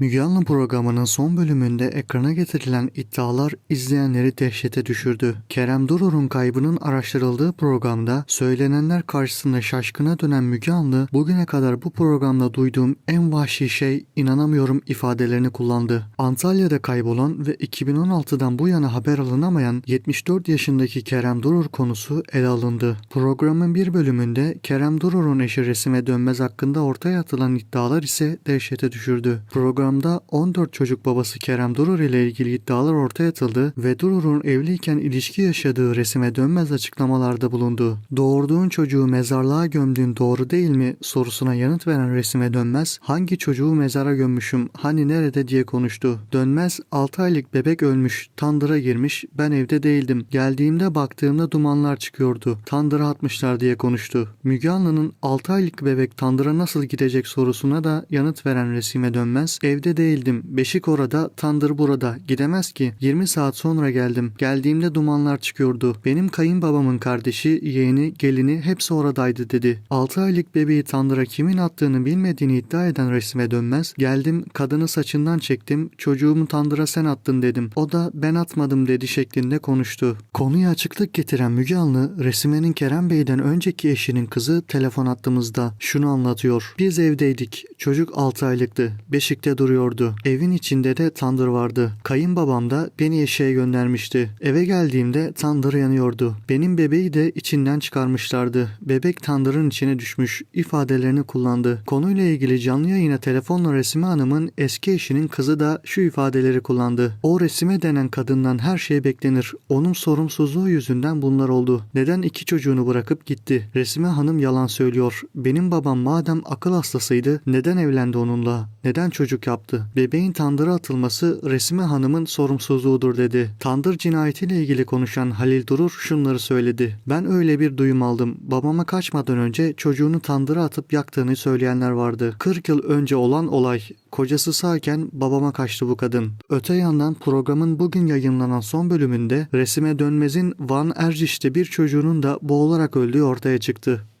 Müge Anlı programının son bölümünde ekrana getirilen iddialar izleyenleri dehşete düşürdü. Kerem Durur'un kaybının araştırıldığı programda söylenenler karşısında şaşkına dönen Müge Anlı bugüne kadar bu programda duyduğum en vahşi şey inanamıyorum ifadelerini kullandı. Antalya'da kaybolan ve 2016'dan bu yana haber alınamayan 74 yaşındaki Kerem Durur konusu ele alındı. Programın bir bölümünde Kerem Durur'un eşi Resime Dönmez hakkında ortaya atılan iddialar ise dehşete düşürdü. Programda 14 çocuk babası Kerem Durur ile ilgili iddialar ortaya atıldı ve Durur'un evliyken ilişki yaşadığı Resime Dönmez açıklamalarda bulundu. Doğurduğun çocuğu mezarlığa gömdüğün doğru değil mi sorusuna yanıt veren Resime Dönmez, hangi çocuğu mezara gömmüşüm, hani nerede diye konuştu. Dönmez 6 aylık bebek ölmüş, tandıra girmiş, ben evde değildim. Geldiğimde baktığımda dumanlar çıkıyordu. Tandıra atmışlar diye konuştu. Müge Anlı'nın 6 aylık bebek tandıra nasıl gidecek sorusuna da yanıt veren Resime Dönmez, evde değildim. Beşik orada, tandır burada. Gidemez ki. 20 saat sonra geldim. Geldiğimde dumanlar çıkıyordu. Benim kayınbabamın kardeşi, yeğeni, gelini hepsi oradaydı dedi. 6 aylık bebeği tandıra kimin attığını bilmediğini iddia eden resme dönmez. Geldim, kadını saçından çektim. Çocuğumu tandıra sen attın dedim. O da ben atmadım dedi şeklinde konuştu. Konuya açıklık getiren Müge Anlı, Resime'nin Kerem Bey'den önceki eşinin kızı telefon attığımızda şunu anlatıyor. Biz evdeydik. Çocuk 6 aylıktı. Beşikte duruyordu. Evin içinde de tandır vardı. Kayınbabam da beni eşeğe göndermişti. Eve geldiğimde tandır yanıyordu. Benim bebeği de içinden çıkarmışlardı. Bebek tandırın içine düşmüş ifadelerini kullandı. Konuyla ilgili canlı yayına telefonla Resime Hanım'ın eski eşinin kızı da şu ifadeleri kullandı. O Resime denen kadından her şey beklenir. Onun sorumsuzluğu yüzünden bunlar oldu. Neden iki çocuğunu bırakıp gitti? Resime Hanım yalan söylüyor. Benim babam madem akıl hastasıydı neden evlendi onunla? Neden çocuk yaptı? Bebeğin tandıra atılması Resime Hanım'ın sorumsuzluğudur dedi. Tandır cinayetiyle ilgili konuşan Halil Durur şunları söyledi. Ben öyle bir duyum aldım. Babama kaçmadan önce çocuğunu tandıra atıp yaktığını söyleyenler vardı. 40 yıl önce olan olay. Kocası sağken babama kaçtı bu kadın. Öte yandan programın bugün yayınlanan son bölümünde Resime Dönmez'in Van Erciş'te bir çocuğunun da boğularak öldüğü ortaya çıktı.